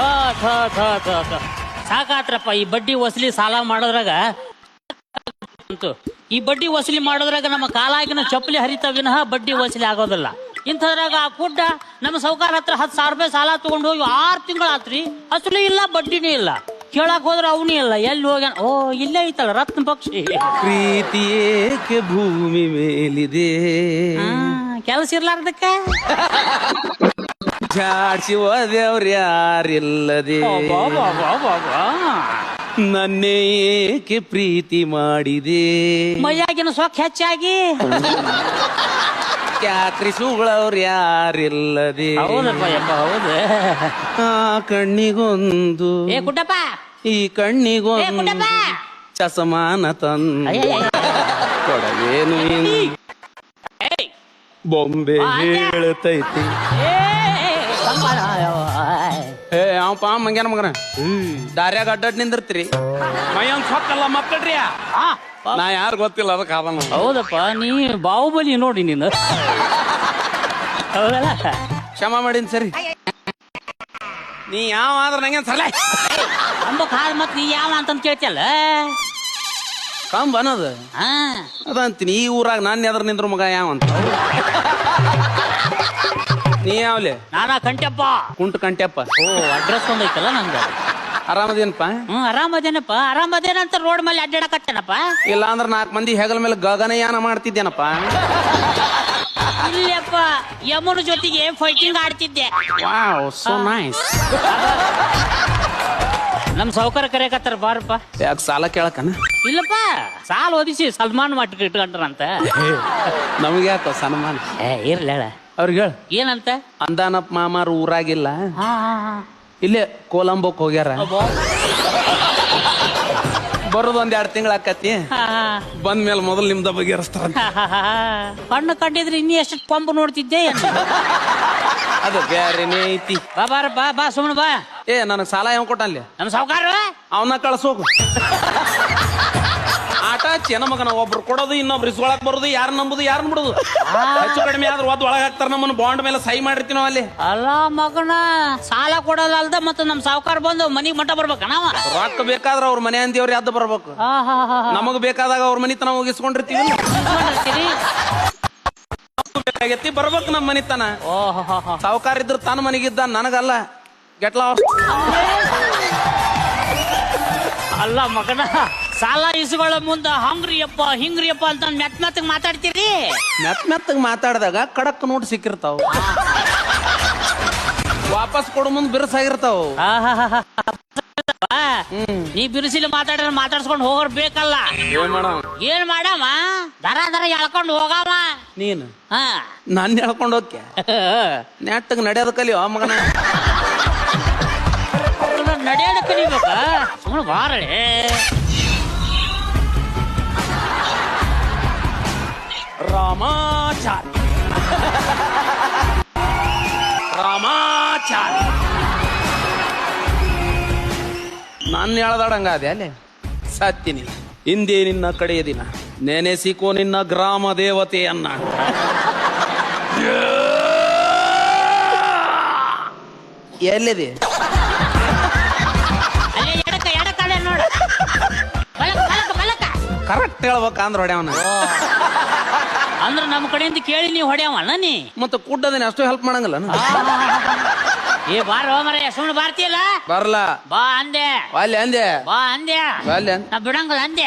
ಥೋ, ಥೋ, ಥೋ, ಥೋ, ಥೋ. ಸಾಕಾತ್ರಪ್ಪ ಈ ಬಡ್ಡಿ ವಸೂಲಿ ಸಾಲ ಮಾಡೋದ್ರಾಗ ಅಂತು. ಈ ಬಡ್ಡಿ ವಸೂಲಿ ಮಾಡೋದ್ರಾಗ ನಮ್ಮ ಕಾಲಾಗಿನ ಚಪ್ಪಲಿ ಹರಿತ ವಿನಃ ಬಡ್ಡಿ ವಸೂಲಿ ಆಗೋದಿಲ್ಲ. ಇಂಥದ್ರಾಗ ಆ ಕುಡ್ಡ ನಮ್ಮ ಸೌಕಾರ ಹತ್ರ ಹತ್ತು ಸಾವಿರ ರೂಪಾಯಿ ಸಾಲ ತಗೊಂಡು ಹೋಗಿ ಆರು ತಿಂಗಳಾತ್ರಿ ಅಸಲು ಇಲ್ಲ ಬಡ್ಡಿನೂ ಇಲ್ಲ. ಕೇಳಕ್ ಹೋದ್ರೆ ಅವನೇ ಇಲ್ಲ. ಎಲ್ಲಿ ಹೋಗ್ಯಾನ ಓ ಇಲ್ಲೇ ಐತಲ್ಲ ರತ್ನ ಪಕ್ಷಿ. ಪ್ರೀತಿ ಏಕೆ ಭೂಮಿ ಮೇಲಿದೆ? ಕೆಲಸ ಇರ್ಲಾರ್ದಕ್ಕೆ? ಜಾಡ್ಸಿ ಹೋದವ್ರು ಯಾರಿಲ್ಲದೆ. ನನ್ನೇ ಏಕೆ ಪ್ರೀತಿ ಮಾಡಿದೆ? ಮೈಯಾಗಿನ ಸೊಕ್ಕ ಹೆಚ್ಚಾಗಿ. ಕ್ಯಾತ್ರಿಸುಗಳವ್ರ ಸುಗಳವ್ರು ಯಾರಿಲ್ಲದೆ? ಹೌದಪ್ಪ ಯಪ್ಪ ಹೌದು. ಆ ಕಣ್ಣಿಗೊಂದು ಏ ಕುಟ್ಟಪ್ಪ ಈ ಏ ಕಣ್ಣಿಗೊಂದು ಕುಟ್ಟಪ್ಪ ಚಸಮಾನ ತಂದು ಅಯ್ಯಯ್ಯ. ಕೊಡವೇನು ಇನ್ನು ಏಯ್, ಬೊಂಬೆ ಹೇಳ್ತೈತಿ ಏ, ಏ ಅವಪ್ಪ ಮಂಗ್ಯಾನ ಮಗನ. ದಾರ್ಯಾಗ ಅಡ್ಡಾಡ್ ನಿಂದಿರ್ತೀರಿ. ಮೈಯೊಂದ್ ಸೊಕ್ಕಲ್ಲ ಮಕ್ಕಳ್ರಿ. ನಾ ಯಾರು ಗೊತ್ತಿಲ್ಲ ಅದಕ್ಕೆ ಅದನ್ನ ಹೌದಪ್ಪ ನೀ ಬಾಹುಬಲಿ ನೋಡಿ ನೀನು. ಹೌದಲ್ಲ? ಕ್ಷಮ ಮಾಡಿನ್ ಸರಿ. ನೀ ಯಾವ ಆದ್ರೆ ನಂಗೆ ಸಲ ಅಂಬ ಕಾಲ್ ಮತ್ ನೀ ಯಾವ ಅಂತಂದ್ ಕೇಳ್ತಿಯಲ್ಲ? ಕಂಬ ಅನ್ನೋದು? ಹಾ. ಅದಂತೀನಿ ಈ ಊರಾಗ ನಾನು ಎದ್ರ ನಿಂದ್ರ ಮಗ ಯಾವ ಅಂತ? ನೀ ಯಾವ್ಲೆ? ನಾನಾ ಕಂಟಪ್ಪ ಕುಂಟು ಕಂಟ್ಯಪ್ಪ. ಓ ಅಡ್ರೆಸ್ ಒಂದೈತಲ್ಲ ನಂದು. ಆರಾಮದೇನಪ್ಪ? ಹ್ಮ್ ಆರಾಮದೇನಪ್ಪ. ಆರಾಮದೇನಂತ ರೋಡ್ ಮೇಲೆ ಅಡ್ಡಾಡಕತ್ತೇನಪ್ಪ? ಇಲ್ಲ ಅಂದ್ರೆ ನಾಲ್ಕು ಮಂದಿ ಹೆಗಲ ಮೇಲೆ ಗಗನಯಾನ ಮಾಡ್ತಿದ್ದೇನಪ್ಪ? ಇಲ್ಲಪ್ಪ ಯಮುನ ಜೊತೆಗೆ ಫೈಟಿಂಗ್ ಆಡ್ತಿದ್ದೆ. ವಾವ್ ಸೋ ನೈಸ್ ನಮ್ ಸೌಕರ್ಯ ಕರೆಯಕತ್ತಾರ ಬಾರಪ್ಪ. ಯಾಕೆ ಸಾಲ ಕೇಳಕನ ಇಲ್ಲಪ್ಪ ಸಾಲ ಓದಿಸಿ ಸಲ್ಮಾನ್ ಮಟ್ಟ ಇಟ್ಕೊಂಡ್ರಂತ. ನಮ್ಗೆ ಯಾಕ ಸನ್ಮಾನ? ಏ ಇರ್ಲೇಳ ಅವ್ರಿಗೆ ಹೇಳ. ಏನಂತ? ಅಂದಾನಪ್ಪ ಮಾಮಾರು ಊರಾಗಿಲ್ಲ. ಹಾ ಹಾ ಹಾ. ಇಲ್ಲೇ ಕೋಲಂಬೋಕ್ ಹೋಗ್ಯಾರ. ಬರೋದು ಒಂದ್ ಎರಡು ತಿಂಗಳ ಆಕತಿ. ಬಂದ ಮೇಲೆ ಮೊದಲು ನಿಮ್ದ ಬಗ್ಗೆ ಹಾ, ಹಾ, ಹಾ. ಕಣ್ಣು ಕಂಡಿದ್ರೆ ಇನ್ನೂ ಎಷ್ಟು ಪಂಪ್ ನೋಡ್ತಿದ್ದೆ ಏನು? ಅದು ಬೇರೆ ಐತಿ ಬಾ ಬಾರ ಬಾ ಬಾ ಸುಮ್ಮನೆ ಬಾ. ಏ ನನಗ್ ಸಾಲ ಯಾವ ಕೊಟ್ಟಲ್ಲಿ ನಮ್ಮ ಸಾವುಕಾರ? ಅವನ್ನ ಚೆನ್ನ ಮಗನ ಒಬ್ರು ಕೊಡೋದು ಇನ್ನೊಬ್ರು ಇಸ್ಕೊಳಕ್ ಬರೋದು ಯಾರು ನಂಬುದು ಯಾರು ಬಿಡುದು. ಹೆಚ್ಚು ಕಡಿಮೆ ಆದ್ರೆ ಒದ್ ಒಳಗೆ ಹಾಕ್ತಾರ ನಮ್ಮನ್ನ ಬಾಂಡ್ ಮೇಲೆ ಸಹಿ ಮಾಡಿರ್ತೀವಿ ನಾವು ಅಲ್ಲಿ. ಅಲ್ಲ ಮಗನ ಸಾಲ ಕೊಡೋದಲ್ದ ಮತ್ತೆ ನಮ್ಮ ಸಾವುಕಾರ ಬಂದು ಮನಿಗ್ ಮಠ ಬರ್ಬೇಕ ನಾವ? ರೊಕ್ಕ ಬೇಕಾದ್ರ ಅವ್ರ ಮನೆ ಅಂದಿವ್ರಿ ಅದ್ದು ಬರ್ಬೇಕು. ನಮಗ್ ಬೇಕಾದಾಗ ಅವ್ರ ಮನಿ ತನ ಹೋಗಿಸ್ಕೊಂಡಿರ್ತೀವಿ ಇಟ್ಕೊಂಡಿರ್ತೀರಿ? ಬೇಕಾಗೈತಿ ಬರ್ಬೇಕು ನಮ್ಮ ಮನಿತನ. ಸಾವುಕಾರ ಇದ್ರ ತನ್ನ ಮನೆಗಿದ್ದ ನನಗಲ್ಲ. ಗೆಟ್ಲ ಅಲ್ಲ ಮಗನ ಸಾಲ ಇಸುಗಳ ಮುಂದ ಹಂಗ್ರಿಯಪ್ಪ ಹಿಂಗ್ರಿಯಪ್ಪ ಅಂತ ಮೆತ್ ಮೆತ್ತಗ್ ಮಾತಾಡ್ತೀರಿ? ಮೆತ್ ಮೆತ್ತಗ್ ಮಾತಾಡಿದಾಗ ಕಡಕ್ ನೋಟ್ ಸಿಕ್ಕಿರ್ತಾವ. ವಾಪಸ್ ಕೊಡು ಮುಂದ್ ಬಿರುಸಾಗಿರ್ತಾವ. ಆ ಹಾ ಹಾ ಹಾ. ನೀ ಬಿರುಸಿಲಿ ಮಾತಾಡಿದ್ರೆ ಮಾತಾಡ್ಸ್ಕೊಂಡು ಹೋಗೋರ್ ಬೇಕಲ್ಲ. ಏನ್ ಮಾಡವ? ಏನ್ ಮಾಡಮ್ಮ ದರ ದರ ಎಳ್ಕೊಂಡು ಹೋಗಮ್ಮ ನೀನು? ಹಾ. ನಾನು ಹೇಳ್ಕೊಂಡು ಹೋಗ್ಕೆ ನೆಟ್ಟಗ್ ನಡೆಯೋದ ಕಲಿಯೋ ಮಗನ. ನಡೆಯೋಣ ಕಲಿಬೇಕ ಸುಮ್ಮನೆ ಬಾರಳೆ. ರಾಮಾಚಾರಿ ರಾಮಾಚಾರಿ ನಾನು ಹೇಳ್ದಾಡಂಗ ಅದೇ ಅಲ್ಲೇ. ಸತ್ತೀನಿ. ಹಿಂದೆ ನಿನ್ನ ಕಡೆಯ ದಿನ. ನೆನೆಸಿಕೋ ನಿನ್ನ ಗ್ರಾಮ ದೇವತೆಯನ್ನ. ಎಲ್ಲಿದೆ? ಅಲ್ಲೇ ಎಡಕ ಎಡಕ ಅಲ್ಲೇ ನೋಡು. ಬಲಕ ಬಲಕ ಬಲಕ ಕರೆಕ್ಟ್ ಹೇಳ್ಬೇಕಂದ್ರ ಹೊಡ್ಯಾವನ ಅಂದ್ರ ನಮ್ಮ ಕಡೆಯಿಂದ ಕೇಳಿ ನೀವು ಹೊಡೆಯವಲ್ಲ ನೀ? ಮತ್ತೆ ಕುಡ್ಡದೇನೆ ಅಷ್ಟು ಹೆಲ್ಪ್ ಮಾಡಂಗಿಲ್ಲ ಏ ಬಾರ ಮರ ಸುಮ್ಮನೆ ಬಾರ್ತಿಯಲ್ಲ? ಬರಲ್ಲ ಬಾ ಅಂದೆ. ಅಲ್ಲಿ ಅಂದೆ. ಬಾ ಅಂದೆ. ಅಲ್ಲಿ ನಾ ಬಿಡಂಗಲ್ಲ ಅಂದೆ.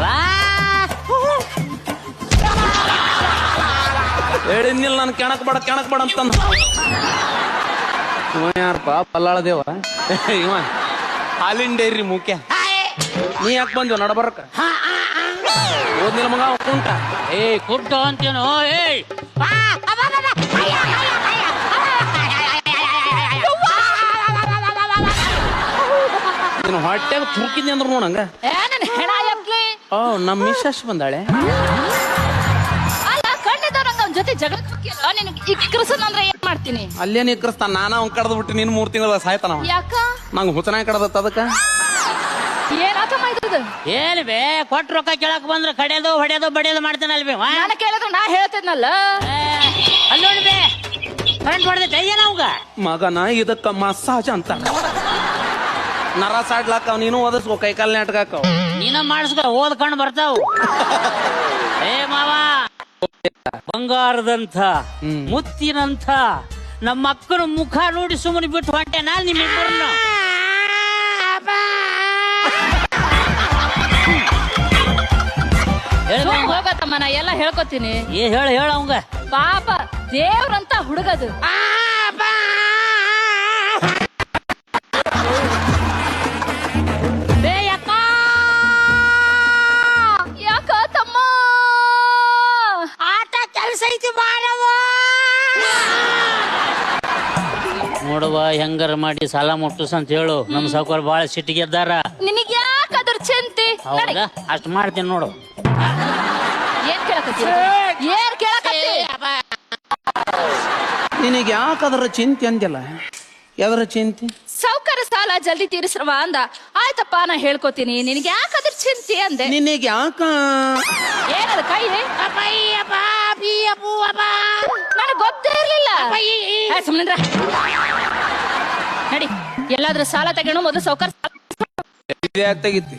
ಬಾ ಹೇಳಿದ್ನಿಲ್ಲ ನಾನು ಕೆಣಕ್ ಬಡ ಕೆಣಕ್ ಬಡ ಅಂತ ಯಾರಪ್ಪ ಪಲ್ಲಾಳ ದೇವ ಇವ ಹಾಲಿನ ಡೈರಿ ಮುಖ್ಯ. ನೀ ಯಾಕೆ ಬಂದ್ವ ನಡಬರಕ? ಓದ್ನಿಲ್ಲ ಮಗ ಕುಂಟ ಏ ಕುಂಟ ಅಂತೇನೋ ಏಯ್. ನೀನು ಹೊಟ್ಟೆಗ ತುರ್ಕಿದ್ನಿ ಅಂದ್ರೆ ನೋಡಂಗ ಓ ನಮ್ಮ ಮಿಸ್ಸಸ್ ಬಂದಾಳೆ ಜೊತೆ ಜಗಳ ಚುಕ್ಕಿಲ್ಲ ನಿನಗೆ ಇಕ್ರಸನ್ ಅಂದ್ರೆ ಏನ್ ಮಾಡ್ತೀನಿ ಅಲ್ಲೇನ್ ಇಕ್ಕರಿಸ್ತಾನ ನಾನ ಅವ್ನ್ ಕಡ್ದು ಬಿಟ್ಟು ನೀನ್ ಮೂರ್ ತಿಂಗಳ ಸಾಯ್ತಾನ ಯಾಕ ನಂಗೆ ಹುತನ ಕಡದತ್ತ ಅದಕ್ಕ ಏನಾತಮ್ಮ ಮಾಡಿದ್ರದು ಏನ್ ಬೇ ಕೊಟ್ಟ ರೊಕ್ಕ ಕೇಳಕ್ ಬಂದ್ರ ಕಡೆದು ಹೊಡೆದು ಬಡಿಯೋದು ಮಾಡ್ತಾನೆ ಬೇ ವಾ? ನಾನು ಕೇಳಿದ್ರು ನಾ ಹೇಳ್ತಿದ್ನಲ್ಲ. ಏ, ಅಲ್ಲಿ ನೋಡಿ ಬೇ ಕರೆಂಟ್ ಹೊಡೆದ ಏನ ಅವಂಗ ಮಗನ ಇದಕ್ಕ ಮಸಾಜ್ ಅಂತ. ನರ ಸಾಡ್ಲಾಕ ನೀನು ಓದಿಸ್ಕೋ ಕೈಕಾಲ್ ನಾಟಕ ನೀನ ಮಾಡಿಸ್ಕೊ ಓದ್ಕೊಂಡು ಬರ್ತಾವ ಬರ್ತಾವ್. ಏ ಮಾವ ಬಂಗಾರದಂಥ. ಮುತ್ತಿನಂಥ ನಮ್ಮ ಅಕ್ಕನ ಮುಖ ನೋಡಿ ಸುಮ್ಮನೆ ಬಿಟ್ಟು ಹೊಂಟೆ ನಿಮ್ಮ ನಿಮ್ಮಿಬ್ಬರನ್ನ. ನಾ ಎಲ್ಲ ಹೇಳ್ಕೊತೀನಿ. ಏ ಹೇಳ ಹೇಳ ಅವಂಗ. ಪಾಪ ದೇವ್ರಂತ ಹುಡುಗದು. ಬೇ! ಯಾಕ ತಮ್ಮ? ಆಟ ಕೆಲಸ ಐತಿ ಮಾಡವ ನೋಡುವ ಹೆಂಗಾರ ಮಾಡಿ ಸಾಲ ಮುಟ್ಟಿಸ್ ಅಂತ ಹೇಳು. ನಮ್ಮ ಸಾವುಕಾರ ಬಾಳ ಸಿಟ್ಟಿಗೆ ಇದ್ದಾರ. ನಿನಗ್ ಯಾಕ ಅದ್ರ ಚಿಂತೆ? ನಡಿ. ಹೌದಾ? ಅಷ್ಟ್ ಮಾಡ್ತೀನಿ ನೋಡು. ಏನ್ ಕೇಳಕತ್ತಿ? ನಿನಗೆ ಯಾಕದ್ರ ಚಿಂತೆ ಅಂದಿಲ್ಲ ಯಾವ್ದ್ರ ಚಿಂತೆ? ಸೌಕರ್ಯ ಸಾಲ ಜಲ್ದಿ ತೀರಿಸ್ರವ ಅಂದ. ಆಯ್ತಪ್ಪ ನಾ ಹೇಳ್ಕೊತೀನಿ. ನಿನಗೆ ಯಾಕ ಅದ್ರ ಚಿಂತೆ ಅಂದೆ? ನಿನಗೆ ಯಾಕ? ಏನದ ಕೈ? ನನಗೆ ಗೊತ್ತೇ ಇರ್ಲಿಲ್ಲ. ಹೇ, ಸುಮ್ನಿರ್ರ. ನಡಿ ಎಲ್ಲಾದ್ರೂ ಸಾಲ ತಗೊಂಡು ಮೊದಲು ಸೌಕರ್ಯ ತೆಗಿತಿ?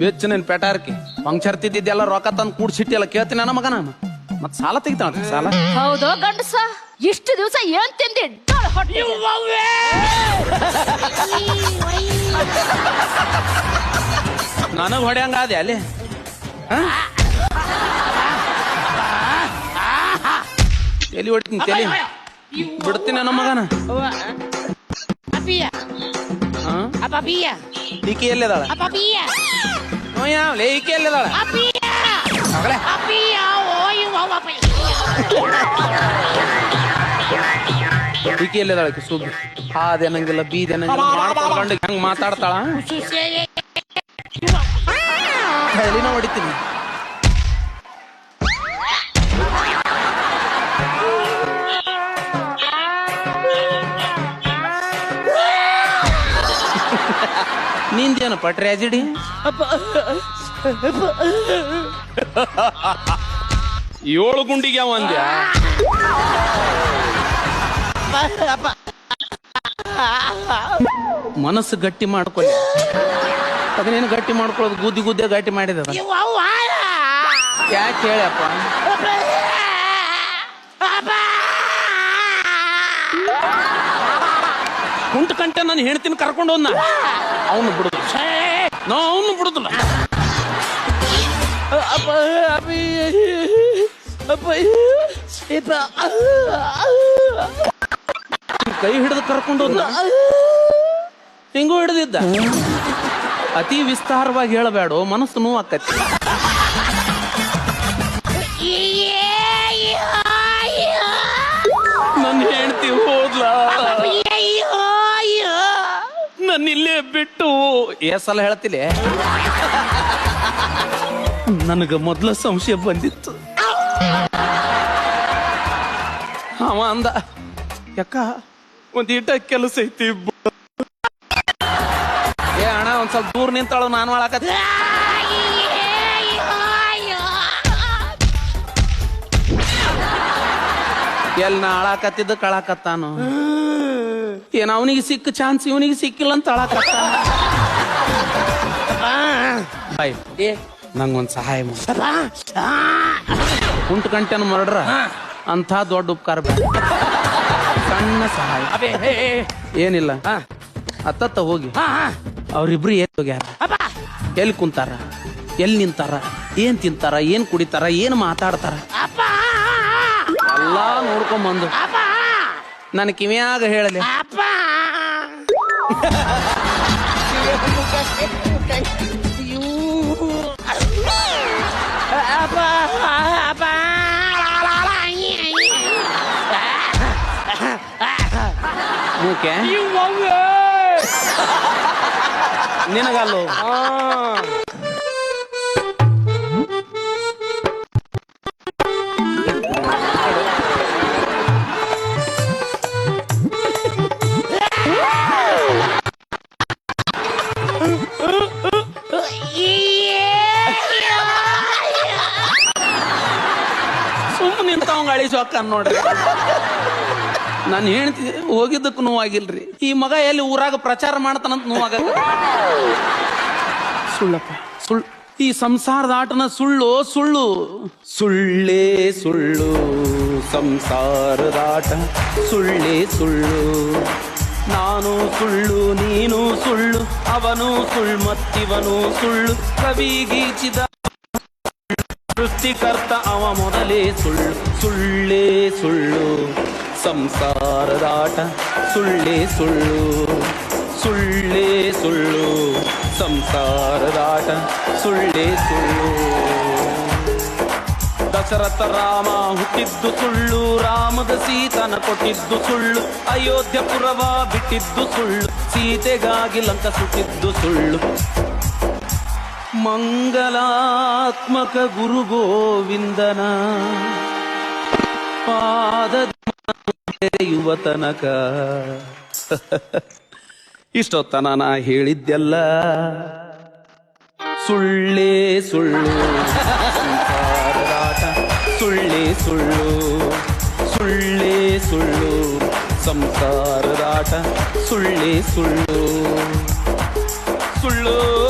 ಬೆಚ್ಚ ನಿನ್ ಪೆಟಾರ್ಕಿ. ಪಂಕ್ಚರ್ ತಿದ್ದಿದ್ದೆಲ್ಲ ರೊಕ್ಕ ತಂದು ಕೂಡ್ಸಿಟ್ಟಿಲ್ಲ ಕೇಳ್ತೀನಿ ನನ್ನ ಮಗನ. ನಾನು ಮತ್ ಸಾಲ ತೆಗಿತಾನ ಸಾಲ? ಹೌದು ಗಂಡಸ ಇಷ್ಟು ದಿವಸ ಏನ್ ತಿಂದಿ? ನನಗ್ ಹೊಡ್ಯಂಗ ಅದೇ ಅಲ್ಲಿ. ಹ? ಎಲ್ಲಿ ಹೊಡಿತೀನಿ ತಲೆ. ಬಿಡ್ತೀನಿ ನನ್ನ ಮಗನ. ಹ? ಈಕಿ ಎಲ್ಲಿದಾಳ ಹ್ಞೂ ಯಾವ್ಲೆ ಈಕಿ ಎಲ್ಲಿದಾಳ ಮಗಳೇ. ಈಕಿ ಎಲ್ಲಿದಾಳ ಏನಂಗಿಲ್ಲ ಸುದ್ದಿ ಹಾದೇನಂಗಿಲ್ಲ ಬೀದೇನಂಗಿಲ್ಲ ಮಾಡ್ಕೊಂಡು ಹೆಂಗ್ ಮಾತಾಡ್ತಾಳ? ಎಲ್ಲಿನ ಹೊಡಿತೀನಿ. ನಿಂದೇನಪ್ಪ ಟ್ರ್ಯಾಜಿಡಿ ಏಳು ಗುಂಡಿಗೆ ಅವ ಅಂದ್ಯಾ? ಮನಸ್ಸು ಗಟ್ಟಿ ಮಾಡ್ಕೊಳ್ಳಿ. ಅದನ್ನೇನು ಗಟ್ಟಿ ಮಾಡ್ಕೊಳ್ಳೋದು? ಗುದ್ದಿ ಗುದ್ದೆ ಗಟ್ಟಿ ಮಾಡಿದ ಯಾಕೆ ಹೇಳಪ್ಪ? ಕುಂಟ ಕಂಟೆ ನಾನು ಹೆಣ್ತಿನ ಕರ್ಕೊಂಡು ಹೋದ್ನ. ಅವನು ಬಿಡುದು ನಾ ಅವನು ಬಿಡುದಿಲ್ಲ. ಅಪ್ಪ ಅಪ್ಪಿ ಅಪ್ಪ ಇಪ್ಪ. ಕೈ ಹಿಡಿದು ಕರ್ಕೊಂಡು ಹೋದ್ನ? ಹಿಂಗೂ ಹಿಡಿದಿದ್ದ? ಅತಿ ವಿಸ್ತಾರವಾಗಿ ಹೇಳಬೇಡ ಮನಸ್ಸು ನೋವು ನನ್ನ ಇಲ್ಲೇ ಬಿಟ್ಟು. ಏ ಸಲ ಹೇಳ್ತಿಲ್ಲ ನನಗ ಮೊದಲ ಸಂಶಯ ಬಂದಿತ್ತು. ಅವ ಅಂದ ಯಾಕ ಒಂದ್ ಈಟ ಕೆಲಸ ಐತಿ ಏ ಅಣ್ಣ, ಒಂದ್ ಸ್ವಲ್ಪ ದೂರ ನಿಂತಾಳು, ನಾನು ಮಾಡಾಕತ್ತಿ ಎಲ್ ನಾ ಅಳಾಕತ್ತಿದ್ದು ಕಳಾಕತ್ತಾನು. ಏನ ಅವನಿಗೆ ಸಿಕ್ಕ ಚಾನ್ಸ್ ಇವನಿಗೆ ಸಿಕ್ಕಿಲ್ಲ ಅಂತ ಬಾಯ್. ಏ. ನಂಗೊಂದು ಸಹಾಯ ಕುಂಟು ಗಂಟೆನ ಮರಡ್ರ? ಅಂಥ ದೊಡ್ಡ ಉಪಕಾರ ಬೇಡ. ಸಣ್ಣ ಸಹಾಯ. ಏನಿಲ್ಲ. ಅತ್ತತ್ತ ಹೋಗಿ. ಅವರಿಬ್ರು ಏನ್ ಹೋಗ್ಯಾರ ಎಲ್ಲಿ ಕುಂತಾರ? ಎಲ್ಲಿ ನಿಂತಾರ? ಏನ್ ತಿಂತಾರ? ಏನ್ ಕುಡಿತಾರ? ಏನ್ ಮಾತಾಡ್ತಾರ? ಎಲ್ಲಾ ನೋಡ್ಕೊಂಡ್ ಬಂದು ನನ್ ಕಿವಿಯಾಗ ಹೇಳಲಿ. ಮೂಕೆ? ನಿನಗಲ್ಲೋ? ಸುಮ್ಮನೆ ನಿಂತವಂಗ ಅಳಿಸೋಕ ನೋಡ್ರಿ. ನಾನು ಹೇಳ್ತಿದ್ದೆ ಹೋಗಿದ್ದಕ್ಕೆ ನೋವಾಗಿಲ್ರಿ. ಈ ಮಗ ಎಲ್ಲಿ ಊರಾಗ ಪ್ರಚಾರ ಮಾಡ್ತಾನಂತ ನೋವಾಗ ಸುಳ್ಳಪ್ಪ. ಸುಳ್ಳು ಈ ಸಂಸಾರದ ಆಟನ ಸುಳ್ಳು ಸುಳ್ಳು. ಸುಳ್ಳೇ ಸುಳ್ಳು ಸಂಸಾರದ ಆಟ. ಸುಳ್ಳೇ ಸುಳ್ಳು. ನಾನು ಸುಳ್ಳು ನೀನು ಸುಳ್ಳು. ಅವನು ಸುಳ್ಳು ಮತ್ತಿವನು ಸುಳ್ಳು. ಕವಿ ಗೀಚಿದ ಸೃಷ್ಟಿಕರ್ತ ಅವ ಮೊದಲೇ ಸುಳ್ಳು, ಸುಳ್ಳೇ ಸುಳ್ಳು. ಸಂಸಾರದಾಟ ಸುಳ್ಳೇ ಸುಳ್ಳು ಸುಳ್ಳೇ ಸುಳ್ಳು. ಸಂಸಾರದಾಟ ಸುಳ್ಳೇ ಸುಳ್ಳು. ದಶರಥ ರಾಮ ಹುಟ್ಟಿದ್ದು ಸುಳ್ಳು, ರಾಮದ ಸೀತನ ಕೊಟ್ಟಿದ್ದು ಸುಳ್ಳು ಅಯೋಧ್ಯಪುರವ ಬಿಟ್ಟಿದ್ದು ಸುಳ್ಳು, ಸೀತೆಗಾಗಿ ಲಂಕ ಸುಟ್ಟಿದ್ದು ಸುಳ್ಳು. ಮಂಗಲಾತ್ಮಕ ಗುರು ಗೋವಿಂದನ ಪಾದ ತೆರೆಯುವ ತನಕ. ಇಷ್ಟೊತ್ತನ ನಾ ಹೇಳಿದ್ದೆಲ್ಲ ಸುಳ್ಳೇ ಸುಳ್ಳು. ಸುಳ್ಳೇ ಸುಳ್ಳು. ಸುಳ್ಳೇ ಸುಳ್ಳು. ಸಂಸಾರದಾಟ ಸುಳ್ಳೇ ಸುಳ್ಳು. ಸುಳ್ಳು